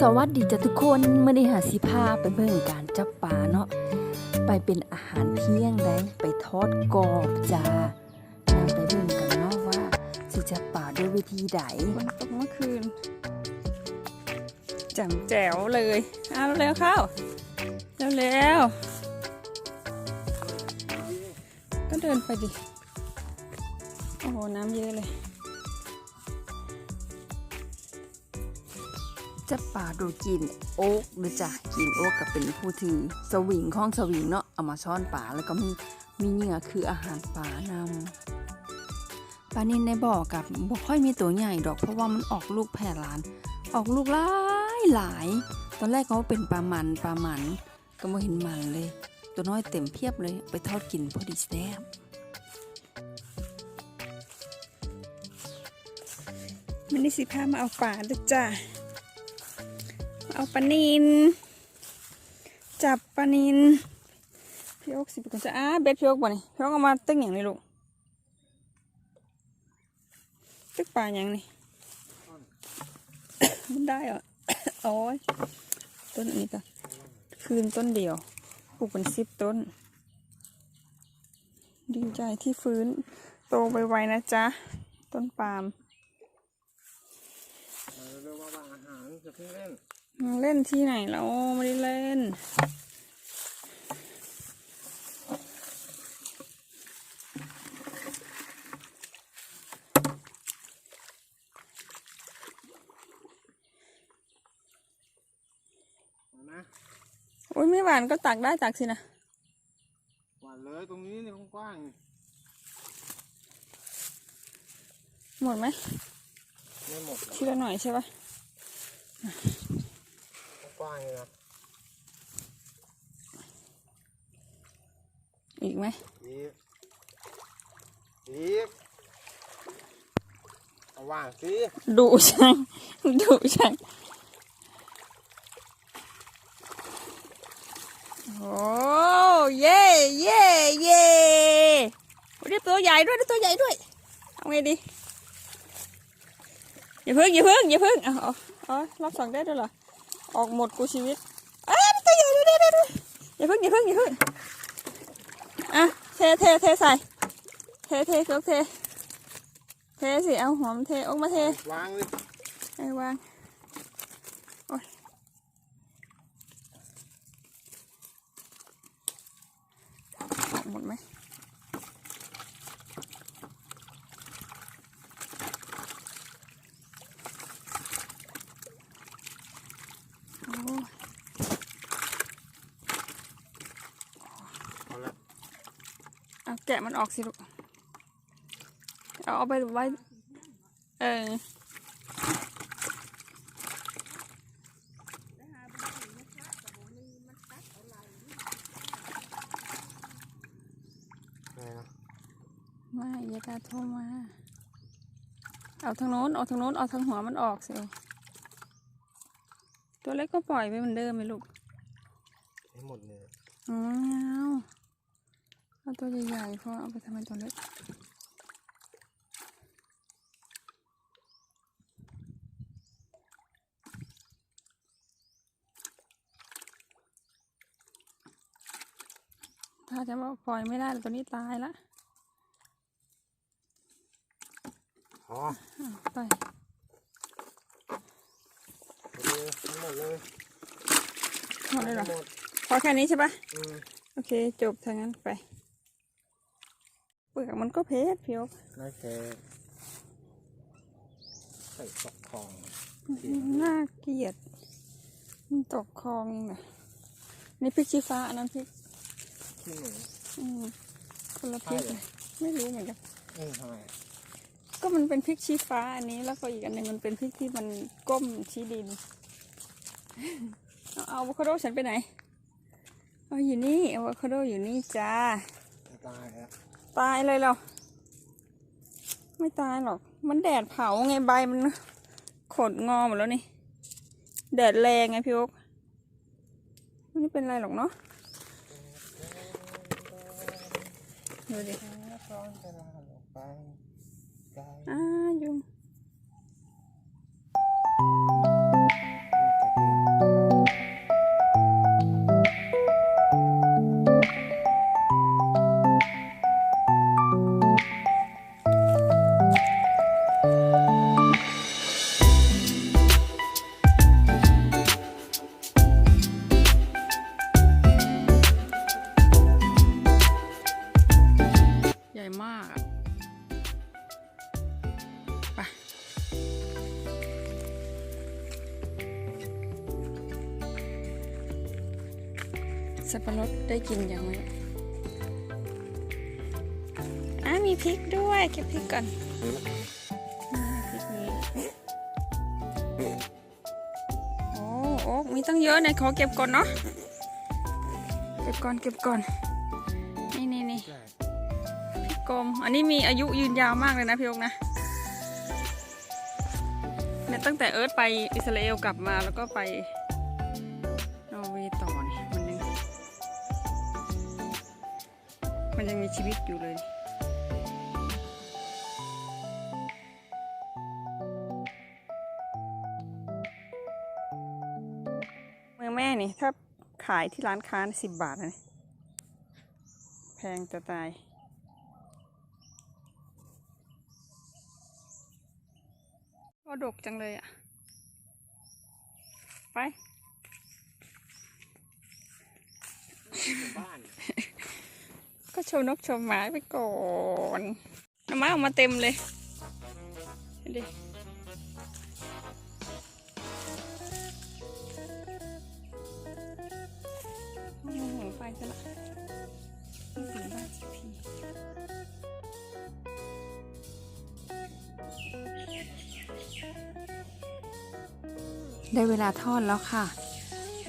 สวัสดีจ้ะทุกคนเมื่อนี้หาสิพาไปเบิ่งการจับปลาเนาะไปเป็นอาหารเที่ยงได้ไปทอดกรอบจ้านำไปเบิ่งกันเนาะว่าสิจับปลาด้วยวิธีใดฝนตกเมื่อคืนจ่มแจ๋วเลยเอาเร็วเข้าเร็วๆก็เดินไปดิโอ้โหน้ำเยอะเลย จับปลาโดยกินโอ๊กหรือจ้ะกินโอ๊กก็เป็นผู้ถือสวิงของสวิงเนาะเอามาซ่อนปลาแล้วก็มีมีเหยื่อคืออาหารปลานำปลานินในบ่อกับบ่ค่อยมีตัวใหญ่ดอกเพราะว่ามันออกลูกแพร่ลาน ออกลูกหลายหลาย ตอนแรกเขาเป็นปลามันปลามันก็ไม่เห็นมันเลย ตัวน้อยเต็มเพียบเลยไปทอดกินพอดีแซ่บมันนี่สิพามาเอาป่าด้วยจ้ะมา เอาปลานิน จับปลานินพี่อ๊กสิบกันจะอ้าเบ็ดพี่อ๊กบ่นี่พี่อ๊กเอามาตึ้งอย่างนี้ลูกตึกปลาอย่างนี้มันได้เหรอโอ้ยต้นนี้ก็คืนต้นเดียวปลูกเป็นสิบต้น ดีใจที่ฟื้นโตไปไวนะจ๊ะ ต้นปาล์มเรียกว่าบางอาหารจะเพิ่งเล่น มาเล่นที่ไหนเราไม่ได้เล่นเอานะโอ้ยไม่หวานก็ตักได้ตักสินะ หวานเลยตรงนี้นี่กว้างๆนี่หมดไหมไม่หมดหรอก ทีละหน่อยใช่ปะ กว้างเลยนะอีกไหมอีกอีกเอาว่างสิดุช่างดุช่างโอ้เย่เย่เย่โอ้ยได้ตัวใหญ่ด้วยได้ตัวใหญ่ด้วยเอาไงดีอย่าเพิ่งอย่าเพิ่งอย่าเพิ่งเอาเอาเอารอบสองได้ด้วยเหรอ ออกหมดกูชีวิตเอ้ยได้ตัวใหญ่ด้วยได้ด้วยด้วยอย่าเพิ่งอย่าเพิ่งอย่าเพิ่งอะเทเทเทใส่เทเทยกเท เทสิเอาหอมเทออกมาเทวางเลยไอ้วางโอ้ยออกหมดไหมโอ้ย เอาละ เอา แกะมันออกสิลูก เอาเอาไปไว้ เออไงนะไม่อยาตาโทรมา เอาทางโน้น เอาทางโน้น เอาทางหัวมันออกสิตัวเล็กก็ปล่อยไปเหมือนเดิมไหมลูก ให้หมดเลยอืมไม่เอา เอาตัวใหญ่ๆเพราะเอาไปทำไมตัวเล็กถ้าจะบอกปล่อยไม่ได้ตัวนี้ตายละพอไปเลยทั้งหมดเลยหมดเลยเหรอหมดพอแค่นี้ใช่ปะอืมโอเคจบทางนั้นไปเป ลือกมันก็เพชรพี่โอ๊คไม่แค่ใส่ตกทองน่าเกลียด มันตกคลองเองเหรอนี่พริกชี้ฟ้าอันนั้นพริกขี้หนูอืมคนละพริกใช่เหรอไม่รู้เหมือนกันอืมทำไมก็มันเป็นพริกชี้ฟ้าอันนี้แล้วก็อีกอันหนึ่งมันเป็นพริกที่มันก้มชี้ดิน เอาเอาอะโวคาโดฉันไปไหน เอาอยู่นี่อะโวคาโดอยู่นี่จ้าจะตายแล้ว ตายเลยเหรอไม่ตายหรอก มันแดดเผาไงใบมันขดงอหมดแล้วนี่ แดดแรงไงพี่โอ๊กไม่เป็นไรหรอกเนาะดูดิร้อนจะลาออกไปไกลอ้ายุง สับปะรดได้กินยังไหมอะมีพริกด้วยเก็บพริกก่อนพริกนี้โอ้โอ้มีตั้งเยอะไหนขอเก็บก่อนเนาะเก็บก่อนเก็บก่อนนี่นี่นี่พริกกลมอันนี้มีอายุยืนยาวมากเลยนะพี่โอ๊กนะเนี่ยตั้งแต่เอิร์ธไปอิสราเอลกลับมาแล้วก็ไปนอร์เวย์ต่อ มันยังมีชีวิตอยู่เลยเมืองแม่นี่ถ้าขายที่ร้านค้าสิบบาทนะนี่แพงจะตายก็ดกจังเลยอะ ไป บ้าน ก็โชว์นกชว์หมาไปก่อนน้ำไม้ออกมาเต็มเลยดูดิโอ้โหไปซะละนี่ถึงบ้านทีได้เวลาทอดแล้วค่ะ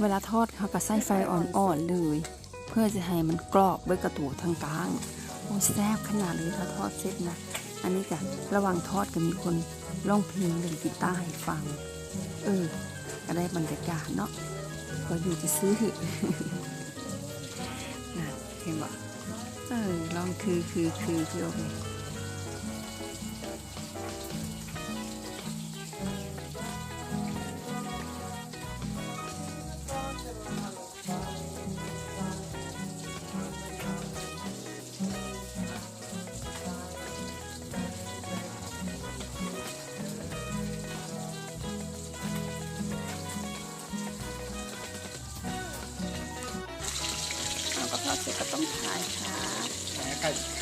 เวลาทอดเขาก็ใส่ไฟอ่อนๆเลย เพื่อจะให้มันกรอบด้วยกระตูทางกลางโอ้แซ่บขนาดเลยถ้าทอดเสร็จนะ อันนี้กะระหว่างทอดก็มีคนร้องเพลงเล่นกีตาร์ให้ฟัง เออก็ได้บรรยากาศเนาะก็อยู่จะซื้อน่ะเห็นบอกเออลองคือคือคือคือโอเค ます。